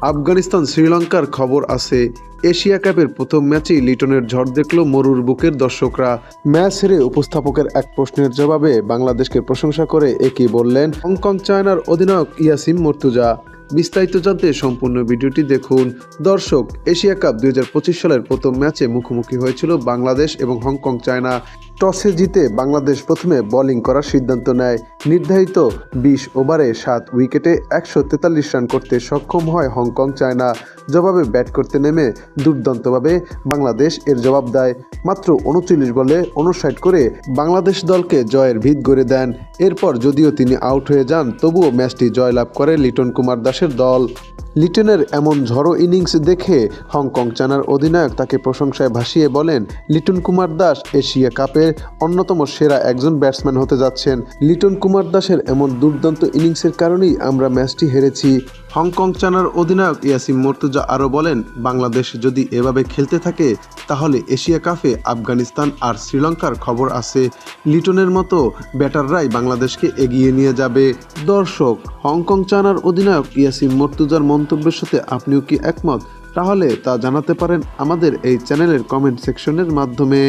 আফগানিস্তান, শ্রীলঙ্কার খবর আছে, এশিয়া কাপের প্রথম ম্যাচেই লিটনের ঝড় দেখল মরুর বুকের দর্শকরা। ম্যাচ হেরে উপস্থাপকের এক প্রশ্নের জবাবে বাংলাদেশকে প্রশংসা করে একই বললেন হংকং চায়নার অধিনায়ক ইয়াসিম মর্তুজা। বিস্তারিত জানতে সম্পূর্ণ ভিডিওটি দেখুন। দর্শক, এশিয়া কাপ দুই হাজার পঁচিশ সালের প্রথম ম্যাচে মুখোমুখি হয়েছিল বাংলাদেশ এবং হংকং চায়না। টসে জিতে বাংলাদেশ প্রথমে বোলিং করার সিদ্ধান্ত নেয়। নির্ধারিত বিশ ওভারে সাত উইকেটে একশো তেতাল্লিশ রান করতে সক্ষম হয় হংকং চায়না। জবাবে ব্যাট করতে নেমে দুর্দান্তভাবে বাংলাদেশ এর জবাব দেয়। মাত্র উনচল্লিশ বলে অনুসাইড করে বাংলাদেশ দলকে জয়ের ভিত গড়ে দেন। এরপর যদিও তিনি আউট হয়ে যান, তবুও ম্যাচটি জয়লাভ করে লিটন কুমার দাসের দল। লিটনের এমন ঝড়ো ইনিংস দেখে হংকং চানার অধিনায়ক তাকে প্রশংসায় ভাসিয়ে বলেন, লিটন কুমার দাস এশিয়া কাপের অন্যতম সেরা একজন ব্যাটসম্যান হতে যাচ্ছেন। লিটন কুমার দাসের এমন দুর্দান্ত ইনিংসের কারণেই আমরা ম্যাচটি হেরেছি। হংকং চায়নার অধিনায়ক ইয়াসিম মর্তুজা আরও বলেন, বাংলাদেশ যদি এভাবে খেলতে থাকে, তাহলে এশিয়া কাপে আফগানিস্তান আর শ্রীলঙ্কার খবর আছে। লিটনের মতো ব্যাটাররাই বাংলাদেশকে এগিয়ে নিয়ে যাবে। দর্শক, হংকং চায়নার অধিনায়ক ইয়াসিম মর্তুজার মন্তব্যের সাথে আপনিও কি একমত? তাহলে তা জানাতে পারেন আমাদের এই চ্যানেলের কমেন্ট সেকশনের মাধ্যমে।